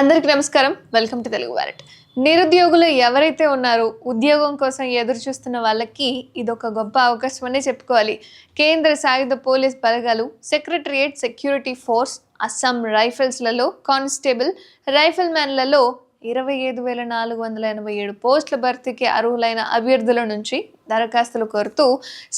అందరికీ నమస్కారం. Welcome to Telugu వారెట్ నిరుద్యోగులు ఎవరైతే ఉన్నారో ఉద్యోగం కోసం ఎదురు చూస్తున్న వాళ్ళకి ఇదొక గొప్ప అవకాశం అనే చెప్పుకోవాలి. కేంద్ర సాయుధ పోలీస్ బలగాలు సెక్రటరియేట్ సెక్యూరిటీ ఫోర్స్ అస్సాం రైఫిల్స్లలో కానిస్టేబుల్ రైఫిల్ మ్యాన్లలో ఇరవై ఐదు వేల నాలుగు వందల ఎనభై ఏడు పోస్టుల భర్తీకి అర్హులైన అభ్యర్థుల నుంచి దరఖాస్తులు కోరుతూ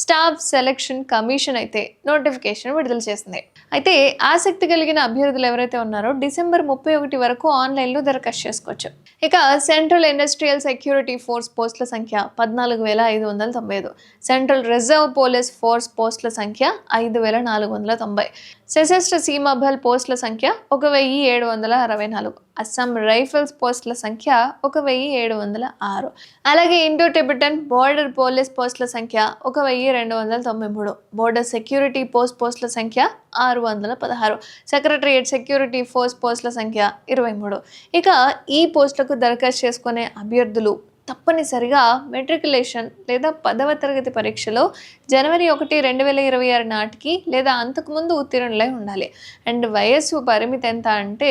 స్టాఫ్ సెలక్షన్ కమిషన్ అయితే నోటిఫికేషన్ విడుదల చేసింది. అయితే ఆసక్తి కలిగిన అభ్యర్థులు ఎవరైతే ఉన్నారో డిసెంబర్ ముప్పై ఒకటి వరకు ఆన్లైన్లో దరఖాస్తు చేసుకోవచ్చు. ఇక సెంట్రల్ ఇండస్ట్రియల్ సెక్యూరిటీ ఫోర్స్ పోస్టుల సంఖ్య పద్నాలుగు వేల ఐదు వందల తొంభై ఐదు. సెంట్రల్ రిజర్వ్ పోలీస్ ఫోర్స్ పోస్టుల సంఖ్య ఐదు వేల నాలుగు వందల తొంభై. సశస్త్ర సీమా బల్ పోస్టుల సంఖ్య ఒక వెయ్యి ఏడు వందల అరవై నాలుగు. అస్సాం రైఫిల్స్ పోస్టుల సంఖ్య ఒక వెయ్యి ఏడు వందల ఆరు. అలాగే ఇండో టిబెటన్ బోర్డర్ పోలీస్ పోస్టుల సంఖ్య ఒక వెయ్యి రెండు వందల తొంభై మూడు. బోర్డర్ సెక్యూరిటీ పోస్ట్ పోస్టుల సంఖ్య ఆరు వందల పదహారు. సెక్రటరియట్ సెక్యూరిటీ ఫోర్స్ పోస్టుల సంఖ్య ఇరవై మూడు. ఇక ఈ పోస్టులకు దరఖాస్తు చేసుకునే అభ్యర్థులు తప్పనిసరిగా మెట్రికులేషన్ లేదా పదవ తరగతి పరీక్షలో జనవరి ఒకటి రెండు వేల ఇరవై ఆరు నాటికి లేదా అంతకుముందు ఉత్తీర్ణులై ఉండాలి. అండ్ వయస్సు పరిమితి ఎంత అంటే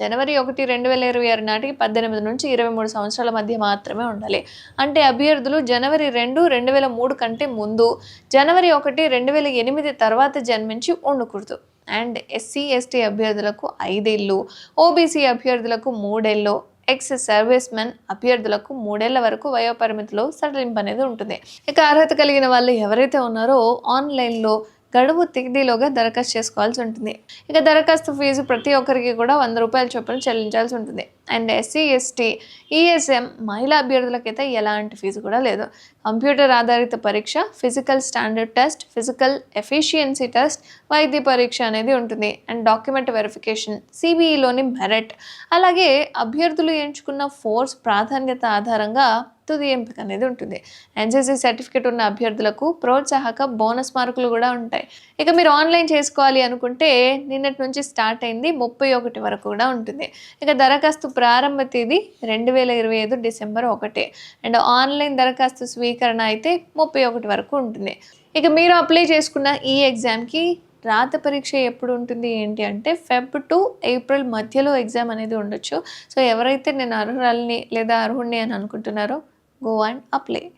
జనవరి ఒకటి రెండు వేల ఇరవై ఆరు నాటికి పద్దెనిమిది నుంచి ఇరవై మూడు సంవత్సరాల మధ్య మాత్రమే ఉండాలి. అంటే అభ్యర్థులు జనవరి రెండు రెండు వేల మూడు కంటే ముందు జనవరి ఒకటి రెండు వేల ఎనిమిది తర్వాత జన్మించి ఉండకూడదు. అండ్ ఎస్సీ ఎస్టీ అభ్యర్థులకు ఐదేళ్ళు ఓబీసీ అభ్యర్థులకు మూడేళ్ళు ఎక్స్ సర్వీస్ మెన్ అభ్యర్థులకు మూడేళ్ళ వరకు వయోపరిమితిలో సడలింపు అనేది ఉంటుంది. ఇక అర్హత కలిగిన వాళ్ళు ఎవరైతే ఉన్నారో ఆన్లైన్లో గడువు తేదీలోగా దరఖాస్తు చేసుకోవాల్సి ఉంటుంది. ఇక దరఖాస్తు ఫీజు ప్రతి ఒక్కరికి కూడా వంద రూపాయల చొప్పున చెల్లించాల్సి ఉంటుంది. అండ్ ఎస్సీ ఎస్టీ ఈఎస్ఎం మహిళా అభ్యర్థులకైతే ఎలాంటి ఫీజు కూడా లేదు. కంప్యూటర్ ఆధారిత పరీక్ష physical standard test physical efficiency test వైద్య పరీక్ష అనేది ఉంటుంది. అండ్ డాక్యుమెంట్ వెరిఫికేషన్ సిబిఈలోని మెరిట్. అలాగే అభ్యర్థులు ఎంచుకున్న ఫోర్స్ ప్రాధాన్యత ఆధారంగా తుది ఎంపిక అనేది ఉంటుంది. ఎన్సీసీ సర్టిఫికేట్ ఉన్న అభ్యర్థులకు ప్రోత్సాహక బోనస్ మార్కులు కూడా ఉంటాయి. ఇక మీరు ఆన్లైన్ చేసుకోవాలి అనుకుంటే నిన్నటి నుంచి స్టార్ట్ అయింది ముప్పై ఒకటి వరకు కూడా ఉంటుంది. ఇక దరఖాస్తు ప్రారంభ తేదీ రెండు వేల ఇరవై ఐదు డిసెంబర్ ఒకటి. అండ్ ఆన్లైన్ దరఖాస్తు స్వీకరణ అయితే ముప్పై ఒకటి వరకు ఉంటుంది. ఇక మీరు అప్లై చేసుకున్న ఈ ఎగ్జామ్కి రాత పరీక్ష ఎప్పుడు ఉంటుంది? ఏంటి అంటే ఫెబ్ టు ఏప్రిల్ మధ్యలో ఎగ్జామ్ అనేది ఉండొచ్చు. సో ఎవరైతే నేను అర్హురాలని లేదా అర్హుడిని అని అనుకుంటున్నారో go and apply